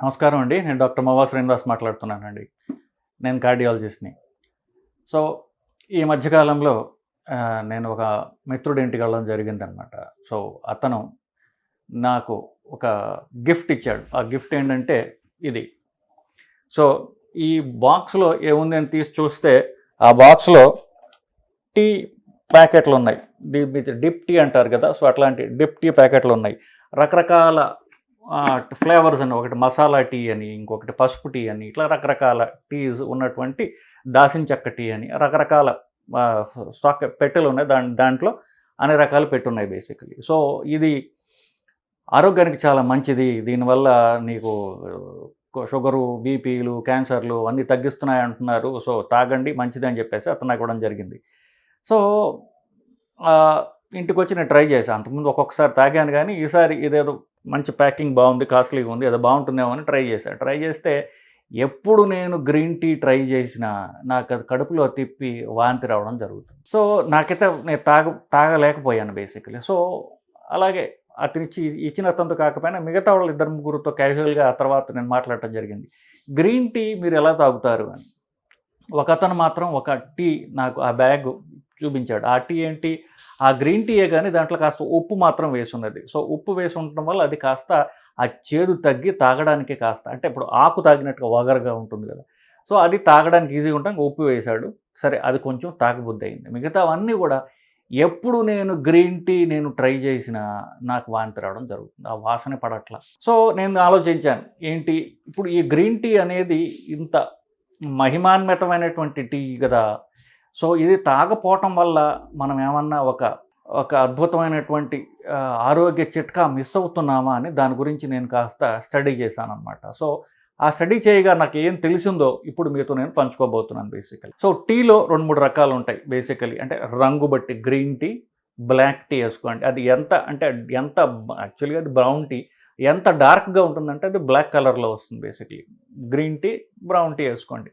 నమస్కారం అండి. నేను డాక్టర్ మవా శ్రీనివాస్ మాట్లాడుతున్నానండి. నేను కార్డియాలజిస్ట్ని. సో ఈ మధ్యకాలంలో నేను ఒక మిత్రుడి ఇంటికి వెళ్ళడం జరిగిందనమాట. సో అతను నాకు ఒక గిఫ్ట్ ఇచ్చాడు. ఆ గిఫ్ట్ ఏంటంటే ఇది. సో ఈ బాక్స్లో ఏముంది అని తీసి చూస్తే ఆ బాక్స్లో టీ ప్యాకెట్లు ఉన్నాయి డిప్ టీ అంటారు కదా సో అట్లాంటి డిప్ టీ ప్యాకెట్లు ఉన్నాయి రకరకాల ఫ్లేవర్స్ అని ఒకటి మసాలా టీ అని ఇంకొకటి పసుపు టీ అని ఇట్లా రకరకాల టీస్ ఉన్నటువంటి దాసిన చెక్క టీ అని రకరకాల స్టాక్ పెట్టెలు ఉన్నాయి. దాని దాంట్లో అన్ని రకాలు పెట్టున్నాయి బేసికలీ. సో ఇది ఆరోగ్యానికి చాలా మంచిది. దీనివల్ల నీకు షుగరు బీపీలు క్యాన్సర్లు అన్నీ తగ్గిస్తున్నాయి అంటున్నారు. సో తాగండి మంచిది అని చెప్పేసి అతను నాకు ఇవ్వడం జరిగింది. సో ఇంటికి వచ్చి నేను ట్రై చేశాను. అంతకుముందు ఒక్కొక్కసారి తాగాను కానీ ఈసారి ఇదేదో మంచి ప్యాకింగ్ బాగుంది కాస్ట్లీగా ఉంది ఏదో బాగుంటుందేమో అని ట్రై చేశాను ట్రై చేస్తే ఎప్పుడు నేను గ్రీన్ టీ ట్రై చేసినా నాకు అది కడుపులో తిప్పి వాంతి రావడం జరుగుతుంది. సో నాకైతే నేను తాగ తాగలేకపోయాను బేసికలీ సో అలాగే అతను ఇచ్చి ఇచ్చిన అతనితో కాకపోయినా మిగతా వాళ్ళు ఇద్దరు ముగ్గురుతో క్యాజువల్గా ఆ తర్వాత నేను మాట్లాడటం జరిగింది. గ్రీన్ టీ మీరు ఎలా తాగుతారు అని. ఒక అతను మాత్రం ఒక టీ నాకు ఆ బ్యాగ్ చూపించాడు. ఆ టీ ఏంటి? ఆ గ్రీన్ టీయే కానీ దాంట్లో కాస్త ఉప్పు మాత్రం వేసి ఉన్నది సో ఉప్పు వేసి ఉండటం వల్ల అది కాస్త ఆ చేదు తగ్గి తాగడానికి కాస్త అంటే ఇప్పుడు ఆకు తాగినట్టుగా వగరగా ఉంటుంది కదా. సో అది తాగడానికి ఈజీగా ఉంటాం. ఉప్పు వేశాడు. సరే అది కొంచెం తాగబుద్ధి అయింది మిగతావన్నీ కూడా ఎప్పుడు నేను గ్రీన్ టీ నేను ట్రై చేసినా నాకు వాంతి రావడం జరుగుతుంది. ఆ వాసన పడట్ల. సో నేను ఆలోచించాను. ఏంటి? ఇప్పుడు ఈ గ్రీన్ టీ అనేది ఇంత మహిమాన్వితమైనటువంటి టీ కదా. సో ఇది తాగపోవటం వల్ల మనం ఏమన్నా ఒక ఒక అద్భుతమైనటువంటి ఆరోగ్య చిట్కా మిస్ అవుతున్నామా అని దాని గురించి నేను కాస్త స్టడీ చేశాను అనమాట సో ఆ స్టడీ చేయగా నాకు ఏం తెలిసిందో ఇప్పుడు మీతో నేను పంచుకోబోతున్నాను బేసికలీ. సో టీలో రెండు మూడు రకాలు ఉంటాయి బేసికలీ. అంటే రంగు బట్టి గ్రీన్ టీ బ్లాక్ టీ వేసుకోండి. అది ఎంత అంటే ఎంత యాక్చువల్గా అది బ్రౌన్ టీ ఎంత డార్క్గా ఉంటుందంటే అది బ్లాక్ కలర్లో వస్తుంది basically. Green tea brown tea వేసుకోండి.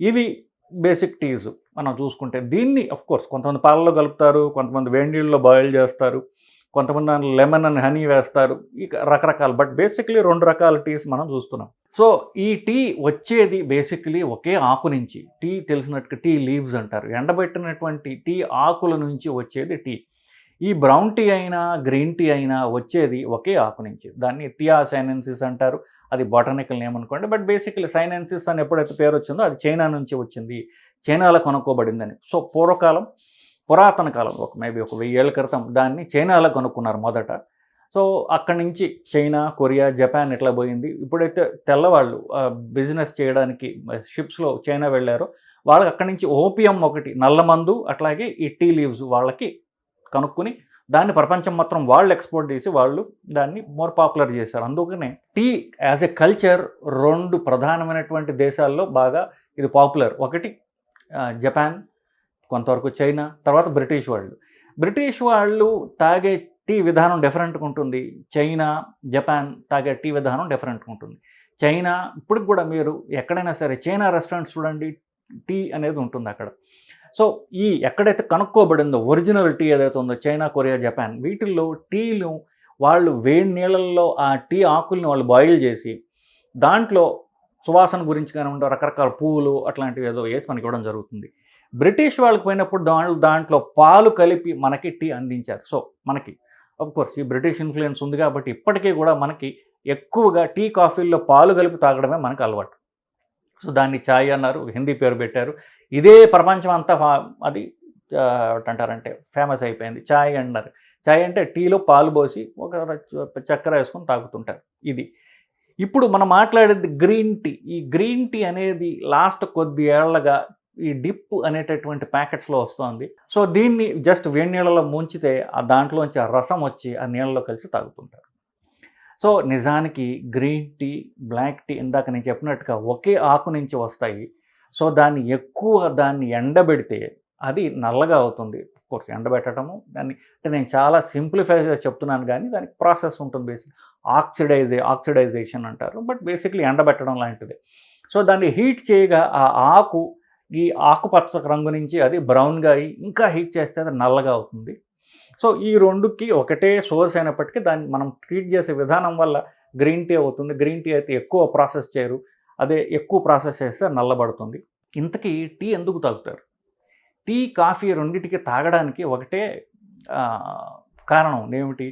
ఇవి బేసిక్ టీస్. మనం చూసుకుంటే దీన్ని కోర్స్ కొంతమంది పాలలో కలుపుతారు కొంతమంది వేడినీళ్ళలో బాయిల్ చేస్తారు కొంతమంది దాంట్లో లెమన్ అండ్ హనీ వేస్తారు ఇక రకరకాలు. బట్ బేసిక్లీ రెండు రకాల టీస్ మనం చూస్తున్నాం. సో ఈ టీ వచ్చేది బేసిక్లీ ఒకే ఆకు నుంచి. టీ తెలిసినట్టు టీ లీవ్స్ అంటారు. ఎండబెట్టినటువంటి టీ ఆకుల నుంచి వచ్చేది టీ ఈ బ్రౌన్ టీ అయినా గ్రీన్ టీ అయినా వచ్చేది ఒకే ఆకు నుంచి. దాన్ని థియాసైనెన్సిస్ అంటారు. అది బొటానికల్ నేమ్ అనుకోండి. బట్ బేసికలీ సైనెన్సిస్ అని ఎప్పుడైతే పేరు వచ్చిందో అది చైనా నుంచి వచ్చింది. చైనాలో కొనుక్కోబడిందని. సో పూర్వకాలం పురాతన కాలం ఒక మేబీ ఒక వెయ్యి ఏళ్ళ క్రితం దాన్ని చైనాలో కొనుక్కున్నారు మొదట. సో అక్కడి నుంచి చైనా కొరియా జపాన్ ఇట్లా పోయింది. ఇప్పుడైతే తెల్లవాళ్ళు బిజినెస్ చేయడానికి షిప్స్లో చైనా వెళ్ళారో. వాళ్ళకి అక్కడి నుంచి ఓపియం ఒకటి నల్లమందు అట్లాగే ఈ టీ లీవ్స్ వాళ్ళకి కనుక్కుని దాన్ని ప్రపంచం మొత్తం వాళ్ళు ఎక్స్పోర్ట్ చేసి వాళ్ళు దాన్ని మోర్ పాపులర్ చేశారు. అందుకనే టీ యాజ్ ఎ కల్చర్ రెండు ప్రధానమైనటువంటి దేశాల్లో బాగా ఇది పాపులర్. ఒకటి జపాన్ కొంతవరకు చైనా తర్వాత బ్రిటిష్ వాళ్ళు. బ్రిటిష్ వాళ్ళు తాగే టీ విధానం డిఫరెంట్గా ఉంటుంది. చైనా జపాన్ తాగే టీ విధానం డిఫరెంట్గా ఉంటుంది. చైనా ఇప్పటికి కూడా మీరు ఎక్కడైనా సరే చైనా రెస్టారెంట్స్ చూడండి టీ అనేది ఉంటుంది అక్కడ. సో ఈ ఎక్కడైతే కనుక్కోబడిందో ఒరిజినల్ టీ ఏదైతే ఉందో చైనా కొరియా జపాన్ వీటిల్లో టీలు వాళ్ళు వేడి నీళ్ళల్లో ఆ టీ ఆకుల్ని వాళ్ళు బాయిల్ చేసి దాంట్లో సువాసన గురించి కానివ్వండి రకరకాల పువ్వులు అట్లాంటివి ఏదో వేసి మనకి ఇవ్వడం జరుగుతుంది. బ్రిటిష్ వాళ్ళకి పోయినప్పుడు దాంట్లో దాంట్లో పాలు కలిపి మనకి టీ అందించారు. సో మనకి కోర్స్ ఈ బ్రిటిష్ ఇన్ఫ్లుయెన్స్ ఉంది కాబట్టి ఇప్పటికీ కూడా మనకి ఎక్కువగా టీ కాఫీల్లో పాలు కలిపి తాగడమే మనకు అలవాటు. సో దాన్ని ఛాయ్ అన్నారు హిందీ పేరు పెట్టారు. ఇదే ప్రపంచం అంతా అది అంటారంటే ఫేమస్ అయిపోయింది. ఛాయ్ అన్నారు. ఛాయ్ అంటే టీలో పాలు పోసి ఒక చక్కెర వేసుకొని తాగుతుంటారు. ఇది. ఇప్పుడు మనం మాట్లాడేది గ్రీన్ టీ. ఈ గ్రీన్ టీ అనేది లాస్ట్ కొద్ది ఏళ్ళగా ఈ డిప్ అనేటటువంటి ప్యాకెట్స్లో వస్తుంది. సో దీన్ని జస్ట్ వేడి నీళ్ళలో ముంచితే ఆ దాంట్లోంచి ఆ రసం వచ్చి ఆ నీళ్ళలో కలిసి తాగుతుంటారు. సో నిజానికి గ్రీన్ టీ బ్లాక్ టీ ఇందాక నేను చెప్పినట్టుగా ఒకే ఆకు నుంచి వస్తాయి. సో దాన్ని ఎక్కువ దాన్ని ఎండబెడితే అది నల్లగా అవుతుంది. కోర్స్ ఎండబెట్టడము దాన్ని అంటే నేను చాలా సింప్లిఫై చెప్తున్నాను కానీ దానికి ప్రాసెస్ ఉంటుంది బేసిక్. ఆక్సిడైజే ఆక్సిడైజేషన్ అంటారు. బట్ బేసిక్లీ ఎండబెట్టడం లాంటిది. సో దాన్ని హీట్ చేయగా ఆ ఆకు ఈ ఆకుపచ్చ రంగు నుంచి అది బ్రౌన్గా అయ్యి ఇంకా హీట్ చేస్తే అది నల్లగా అవుతుంది. సో ఈ రెండుకి ఒకటే సోర్స్ అయినప్పటికీ దాన్ని మనం ట్రీట్ చేసే విధానం వల్ల గ్రీన్ టీ అవుతుంది. గ్రీన్ టీ అయితే ఎక్కువ ప్రాసెస్ చేయరు. అదే ఎక్కువ ప్రాసెస్ చేస్తే నల్లబడుతుంది. ఇంతకీ టీ ఎందుకు తాగుతారు? టీ కాఫీ రెండింటికి తాగడానికి ఒకటే కారణం ఏమిటి?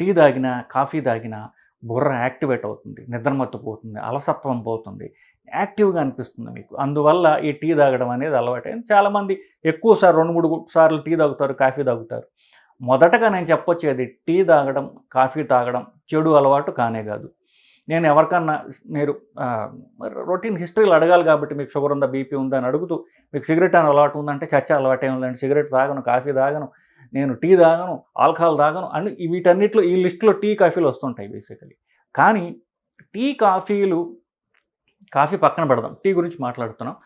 టీ తాగినా కాఫీ తాగినా బుర్ర యాక్టివేట్ అవుతుంది నిద్రమత్తు పోతుంది అలసత్వం పోతుంది యాక్టివ్గా అనిపిస్తుంది మీకు. అందువల్ల ఈ టీ తాగడం అనేది అలవాటైంది. చాలామంది ఎక్కువ రెండు మూడు సార్లు టీ తాగుతారు కాఫీ తాగుతారు. మొదటగా నేను చెప్పొచ్చేది టీ తాగడం కాఫీ తాగడం చెడు అలవాటు కానే కాదు. నేను ఎవరికన్నా మీరు రొటీన్ హిస్టరీలు అడగాలి కాబట్టి మీకు షుగర్ ఉందా బీపీ ఉందా అని అడుగుతూ మీకు సిగరెట్ అని అలవాటు ఉందంటే చచ్చ అలవాటు ఏం లేదండి. సిగరెట్ తాగను కాఫీ తాగను నేను టీ తాగను ఆల్కహాల్ తాగను అండ్ వీటన్నిటిలో ఈ లిస్టులో టీ కాఫీలు వస్తుంటాయి బేసికలీ కానీ టీ కాఫీలు కాఫీ పక్కన పెడదాం. టీ గురించి మాట్లాడుతున్నాం.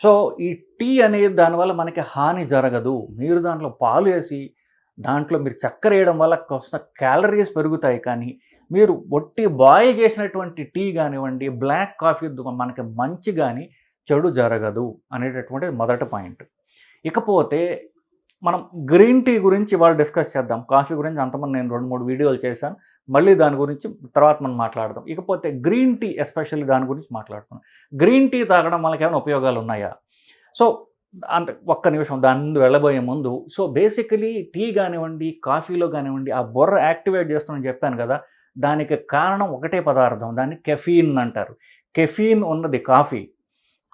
సో ఈ టీ అనేది దానివల్ల మనకి హాని జరగదు. మీరు దాంట్లో పాలు వేసి దాంట్లో మీరు చక్కెర వేయడం వల్ల కొంత క్యాలరీస్ పెరుగుతాయి. కానీ మీరు ఒట్టి బాయిల్ చేసినటువంటి టీ కానివ్వండి బ్లాక్ కాఫీ మనకి మంచి కానీ చెడు జరగదు అనేటటువంటి మొదటి పాయింట్ ఇకపోతే మనం గ్రీన్ టీ గురించి ఇవాళ డిస్కస్ చేద్దాం. కాఫీ గురించి అంతమంది నేను రెండు మూడు వీడియోలు చేశాను. మళ్ళీ దాని గురించి తర్వాత మనం మాట్లాడదాం. ఇకపోతే గ్రీన్ టీ ఎస్పెషల్లీ దాని గురించి మాట్లాడుతున్నాం గ్రీన్ టీ తాగడం మనకి ఏమైనా ఉపయోగాలు ఉన్నాయా? సో అంత ఒక్క నిమిషం దాని ముందు వెళ్ళబోయే ముందు. సో బేసికలీ టీ కానివ్వండి కాఫీలో కానివ్వండి ఆ బొర్ర యాక్టివేట్ చేస్తుందని చెప్పాను కదా దానికి కారణం ఒకటే పదార్థం దాన్ని కెఫీన్ అంటారు. కెఫీన్ ఉన్నది కాఫీ.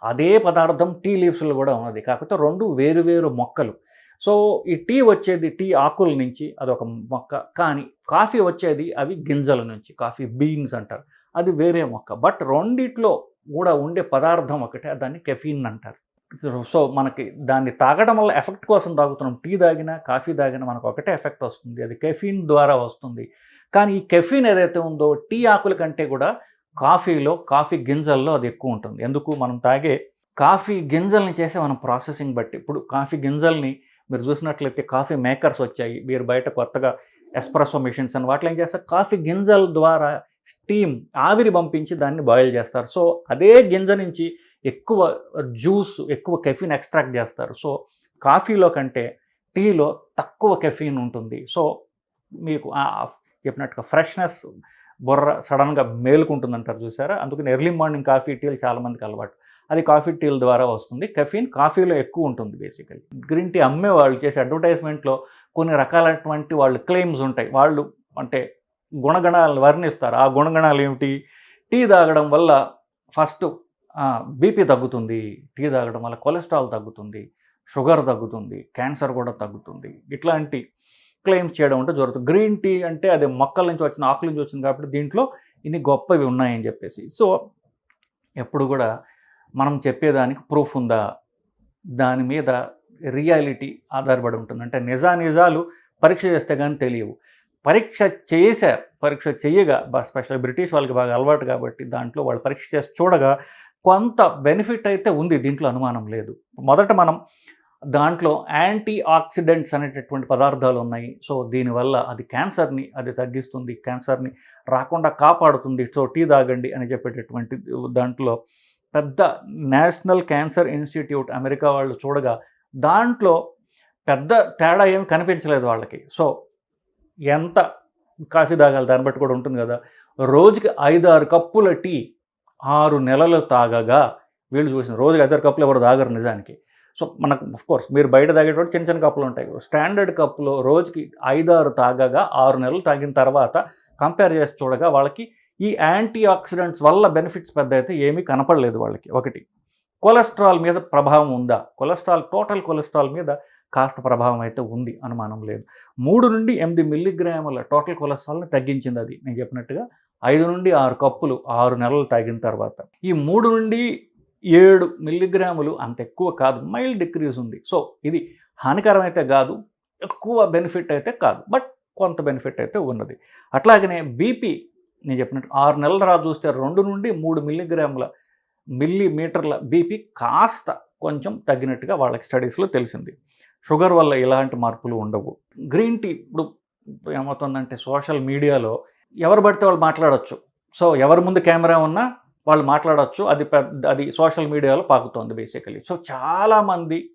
అదే పదార్థం టీ లీవ్స్లో కూడా ఉన్నది. కాకపోతే రెండు వేరు వేరు మొక్కలు. సో ఈ టీ వచ్చేది టీ ఆకుల నుంచి అదొక మొక్క. కానీ కాఫీ వచ్చేది అవి గింజల నుంచి కాఫీ బీన్స్ అంటారు. అది వేరే మొక్క. బట్ రెండిట్లో కూడా ఉండే పదార్థం ఒకటే దాన్ని కెఫీన్ అంటారు. సో మనకి దాన్ని తాగడం వల్ల ఎఫెక్ట్ కోసం తాగుతున్నాం. టీ తాగినా కాఫీ తాగినా మనకు ఒకటే ఎఫెక్ట్ వస్తుంది. అది కెఫీన్ ద్వారా వస్తుంది. కానీ ఈ కెఫీన్ ఏదైతే ఉందో టీ ఆకుల కంటే కూడా కాఫీలో కాఫీ గింజల్లో అది ఎక్కువ ఉంటుంది. ఎందుకు? మనం తాగే కాఫీ గింజల్ని చేసే మనం ప్రాసెసింగ్ బట్టి. ఇప్పుడు కాఫీ గింజల్ని మీరు చూసినట్లయితే కాఫీ మేకర్స్ వచ్చాయి. మీరు బయట కొత్తగా ఎస్ప్రెసో మిషన్స్ అని వాటిలో ఏం చేస్తారు? కాఫీ గింజల ద్వారా స్టీమ్ ఆవిరి పంపించి దాన్ని బాయిల్ చేస్తారు. సో అదే గింజ నుంచి ఎక్కువ జ్యూస్ ఎక్కువ కెఫీన్ ఎక్స్ట్రాక్ట్ చేస్తారు. సో కాఫీలో కంటే టీలో తక్కువ కెఫీన్ ఉంటుంది. సో మీకు చెప్పినట్టుగా ఫ్రెష్నెస్ బుర్ర సడన్గా మేలుకుంటుందంటారు చూసారా? అందుకని ఎర్లీ మార్నింగ్ కాఫీ టీలు చాలామందికి అలవాటు. అది కాఫీ టీల ద్వారా వస్తుంది. కెఫీన్ కాఫీలో ఎక్కువ ఉంటుంది బేసికలీ గ్రీన్ టీ అమ్మే వాళ్ళు చేసే అడ్వర్టైజ్మెంట్లో కొన్ని రకాలైనటువంటి వాళ్ళు క్లెయిమ్స్ ఉంటాయి. వాళ్ళు అంటే గుణగణాలను వర్ణిస్తారు. ఆ గుణగణాలు ఏమిటి? టీ తాగడం వల్ల ఫస్ట్ బీపీ తగ్గుతుంది. టీ తాగడం వల్ల కొలెస్ట్రాల్ తగ్గుతుంది. షుగర్ తగ్గుతుంది. క్యాన్సర్ కూడా తగ్గుతుంది. ఇట్లాంటి క్లెయిమ్స్ చేయడం అంటే జరుగుతుంది. గ్రీన్ టీ అంటే అది మొక్కల నుంచి వచ్చిన ఆకుల నుంచి వచ్చింది కాబట్టి దీంట్లో ఇన్ని గొప్పవి ఉన్నాయని చెప్పేసి. సో ఎప్పుడు కూడా మనం చెప్పేదానికి ప్రూఫ్ ఉందా? దాని మీద రియాలిటీ ఆధారపడి ఉంటుంది. అంటే నిజా నిజాలు పరీక్ష చేస్తే కానీ తెలియవు. పరీక్ష చేశారు పరీక్ష చేయగా స్పెషల్ బ్రిటిష్ వాళ్ళకి బాగా అలవాటు కాబట్టి దాంట్లో వాళ్ళు పరీక్ష చేసి చూడగా కొంత బెనిఫిట్ అయితే ఉంది దీంట్లో అనుమానం లేదు. మొదట మనం దాంట్లో యాంటీ ఆక్సిడెంట్స్ అనేటటువంటి పదార్థాలు ఉన్నాయి. సో దీనివల్ల అది క్యాన్సర్ని అది తగ్గిస్తుంది క్యాన్సర్ని రాకుండా కాపాడుతుంది. సో టీ తాగండి అని చెప్పేటటువంటి దాంట్లో పెద్ద నేషనల్ క్యాన్సర్ ఇన్స్టిట్యూట్ అమెరికా వాళ్ళు చూడగా దాంట్లో పెద్ద తేడా ఏమి కనిపించలేదు వాళ్ళకి. సో ఎంత కాఫీ తాగాలి దాన్ని బట్టి కూడా ఉంటుంది కదా. రోజుకి ఐదారు కప్పుల టీ ఆరు నెలలు తాగగా వీళ్ళు చూసిన రోజుకి ఐదారు కప్పులు ఎవరు తాగరు నిజానికి. సో మనకు కోర్స్ మీరు బయట తాగేటప్పుడు చిన్న చిన్న కప్పులు ఉంటాయి. స్టాండర్డ్ కప్పులో రోజుకి ఐదారు తాగగా ఆరు నెలలు తాగిన తర్వాత కంపేర్ చేసి చూడగా వాళ్ళకి ఈ యాంటీ ఆక్సిడెంట్స్ వల్ల బెనిఫిట్స్ పెద్ద అయితే ఏమీ కనపడలేదు వాళ్ళకి. ఒకటి కొలెస్ట్రాల్ మీద ప్రభావం ఉందా? కొలెస్ట్రాల్ టోటల్ కొలెస్ట్రాల్ మీద కాస్త ప్రభావం అయితే ఉంది అనుమానం లేదు. మూడు నుండి ఎనిమిది మిల్లీగ్రాముల టోటల్ కొలెస్ట్రాల్ని తగ్గించింది అది. నేను చెప్పినట్టుగా ఐదు నుండి ఆరు కప్పులు ఆరు నెలలు తాగిన తర్వాత. ఈ మూడు నుండి ఏడు మిల్లీగ్రాములు అంత ఎక్కువ కాదు. మైల్డ్ డిక్రీజ్ ఉంది. సో ఇది హానికరం అయితే కాదు. ఎక్కువ బెనిఫిట్ అయితే కాదు. బట్ కొంత బెనిఫిట్ అయితే ఉన్నది. అట్లాగనే బీపీ నేను చెప్పినట్టు ఆరు నెలల తర్వాత చూస్తే రెండు నుండి మూడు మిల్లీగ్రాముల మిల్లీమీటర్ల బీపీ కాస్త కొంచెం తగ్గినట్టుగా వాళ్ళకి స్టడీస్లో తెలిసింది. షుగర్ వల్ల ఇలాంటి మార్పులు ఉండవు. గ్రీన్ టీ ఇప్పుడు ఏమవుతుందంటే సోషల్ మీడియాలో ఎవరు పడితే వాళ్ళు మాట్లాడచ్చు. సో ఎవరి ముందు కెమెరా ఉన్నా వాళ్ళు మాట్లాడవచ్చు అది పెద్ద అది సోషల్ మీడియాలో పాకుతోంది బేసికలీ. సో చాలామంది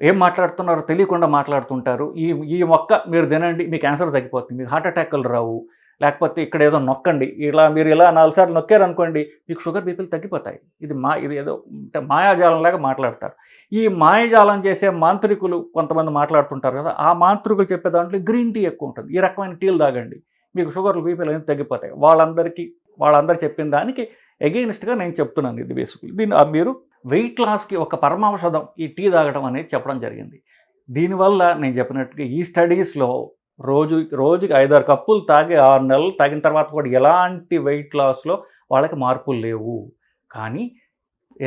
ఏం మాట్లాడుతున్నారో తెలియకుండా మాట్లాడుతుంటారు. ఈ ఈ మొక్క మీరు తినండి మీ క్యాన్సర్ తగ్గిపోతుంది మీకు హార్ట్ అటాక్లు రావు లేకపోతే ఇక్కడ ఏదో నొక్కండి. ఇలా మీరు ఇలా నాలుగు సార్లు నొక్కారనుకోండి మీకు షుగర్ బీపీలు తగ్గిపోతాయి. ఇది మా ఇది ఏదో అంటే మాయాజాలంలాగా మాట్లాడతారు. ఈ మాయాజాలం చేసే మాంత్రికులు కొంతమంది మాట్లాడుతుంటారు కదా ఆ మాంత్రికులు చెప్పే దాంట్లో గ్రీన్ టీ ఎక్కువ ఉంటుంది. ఈ రకమైన టీలు తాగండి. మీకు షుగర్లు బీపీలు అనేది తగ్గిపోతాయి. వాళ్ళందరికీ వాళ్ళందరూ చెప్పిన దానికి ఎగెయిన్స్ట్గా నేను చెప్తున్నాను ఇది బేసిక్లీ దీన్ని మీరు వెయిట్ లాస్కి ఒక పరమావసదం ఈ టీ తాగడం అనేది చెప్పడం జరిగింది. దీనివల్ల నేను చెప్పినట్టుగా ఈ స్టడీస్లో రోజు రోజుకి ఐదారు కప్పులు తాగి ఆరు నెలలు తాగిన తర్వాత కూడా ఎలాంటి వెయిట్ లాస్లో వాళ్ళకి మార్పులు లేవు. కానీ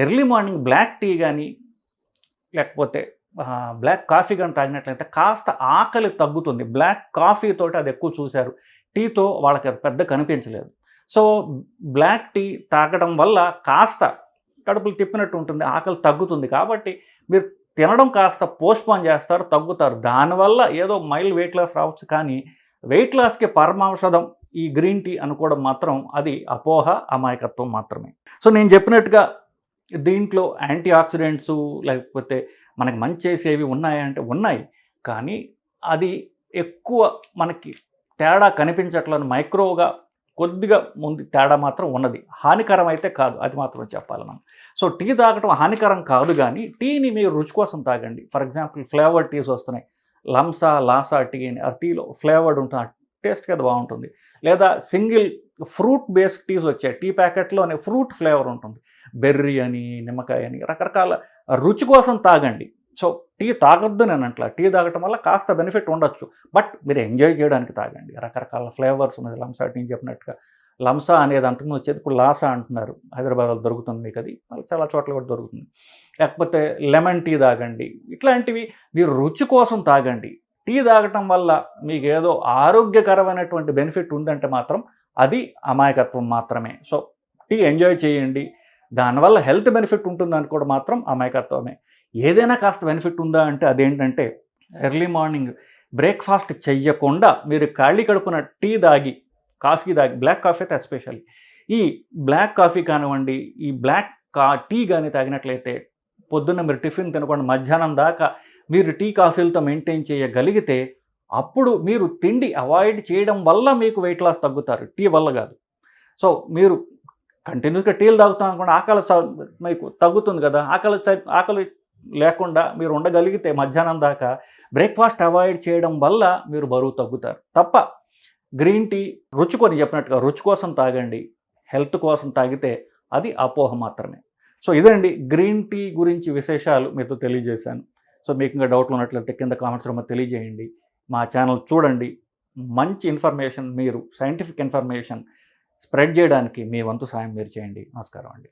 ఎర్లీ మార్నింగ్ బ్లాక్ టీ కానీ లేకపోతే బ్లాక్ కాఫీ కానీ తాగినట్లయితే కాస్త ఆకలి తగ్గుతుంది. బ్లాక్ కాఫీతో అది ఎక్కువ చూశారు. టీతో వాళ్ళకి అది పెద్ద కనిపించలేదు. సో బ్లాక్ టీ తాగడం వల్ల కాస్త కడుపులు తిప్పినట్టు ఉంటుంది ఆకలి తగ్గుతుంది. కాబట్టి మీరు తినడం కాస్త పోస్ట్పోన్ చేస్తారు తగ్గుతారు. దానివల్ల ఏదో మైల్ వెయిట్ లాస్ రావచ్చు కానీ వెయిట్ లాస్కి పరమాషధం ఈ గ్రీన్ టీ అనుకోవడం మాత్రం అది అపోహ అమాయకత్వం మాత్రమే. సో నేను చెప్పినట్టుగా దీంట్లో యాంటీ ఆక్సిడెంట్స్ లేకపోతే మనకి మంచి చేసేవి ఉన్నాయంటే ఉన్నాయి. కానీ అది ఎక్కువ మనకి తేడా కనిపించట్లని మైక్రోగా కొద్దిగా ముందు తేడా మాత్రం ఉన్నది. హానికరం అయితే కాదు అది మాత్రం చెప్పాలి మనం. సో టీ తాగటం హానికరం కాదు కానీ టీని మీరు రుచి కోసం తాగండి. ఫర్ ఎగ్జాంపుల్ ఫ్లేవర్డ్ టీస్ వస్తున్నాయి. లంసా లాసా టీ అని ఆ టీలో ఫ్లేవర్డ్ ఉంటుంది టేస్ట్ కదా బాగుంటుంది. లేదా సింగిల్ ఫ్రూట్ బేస్డ్ టీస్ వచ్చాయి. టీ ప్యాకెట్లోనే ఫ్రూట్ ఫ్లేవర్ ఉంటుంది. బెర్రీ అని నిమ్మకాయ అని రకరకాల రుచి కోసం తాగండి. సో టీ తాగొద్దు నేను అట్లా. టీ తాగటం వల్ల కాస్త బెనిఫిట్ ఉండొచ్చు. బట్ మీరు ఎంజాయ్ చేయడానికి తాగండి. రకరకాల ఫ్లేవర్స్ ఉన్నాయి. లంసా టీ చెప్పినట్టుగా. లంసా అనేది అంతకుముందు వచ్చేది ఇప్పుడు లాసా అంటున్నారు. హైదరాబాద్లో దొరుకుతుంది మీకు అది. మళ్ళీ చాలా చోట్ల కూడా దొరుకుతుంది. లేకపోతే లెమన్ టీ తాగండి. ఇట్లాంటివి మీరు రుచి కోసం తాగండి. టీ తాగటం వల్ల మీకు ఏదో ఆరోగ్యకరమైనటువంటి బెనిఫిట్ ఉందంటే మాత్రం అది అమాయకత్వం మాత్రమే. సో టీ ఎంజాయ్ చేయండి. దానివల్ల హెల్త్ బెనిఫిట్ ఉంటుందని కూడా మాత్రం అమాయకత్వమే. ఏదైనా కాస్త బెనిఫిట్ ఉందా అంటే అదేంటంటే ఎర్లీ మార్నింగ్ బ్రేక్ఫాస్ట్ చెయ్యకుండా మీరు ఖాళీ కడుపున టీ తాగి కాఫీ తాగి బ్లాక్ కాఫీ అయితే ఎస్పెషల్లీ ఈ బ్లాక్ కాఫీ కానివ్వండి ఈ బ్లాక్ కా టీ కానీ తాగినట్లయితే పొద్దున్న మీరు టిఫిన్ తినకుండా మధ్యాహ్నం దాకా మీరు టీ కాఫీలతో మెయింటైన్ చేయగలిగితే అప్పుడు మీరు తిండి అవాయిడ్ చేయడం వల్ల మీకు వెయిట్ లాస్ తగ్గుతారు. టీ వల్ల కాదు. సో మీరు కంటిన్యూస్గా టీలు తాగుతాం అనుకోండి ఆకలి మీకు తగ్గుతుంది కదా ఆకలి చ- ఆకలి లేకుండా మీరు ఉండగలిగితే మధ్యాహ్నం దాకా బ్రేక్ఫాస్ట్ అవాయిడ్ చేయడం వల్ల మీరు బరువు తగ్గుతారు. తప్ప గ్రీన్ టీ రుచుకొని చెప్పినట్టుగా రుచి కోసం తాగండి హెల్త్ కోసం తాగితే అది అపోహ మాత్రమే. సో ఇదండి గ్రీన్ టీ గురించి విశేషాలు మీతో తెలియజేశాను. సో మీకు ఇంకా డౌట్లు ఉన్నట్లయితే కింద కామెంట్స్ రూమ్లో తెలియజేయండి. మా ఛానల్ చూడండి. మంచి ఇన్ఫర్మేషన్ మీరు సైంటిఫిక్ ఇన్ఫర్మేషన్ స్ప్రెడ్ చేయడానికి మీ వంతు సాయం మీరు చేయండి. నమస్కారం అండి.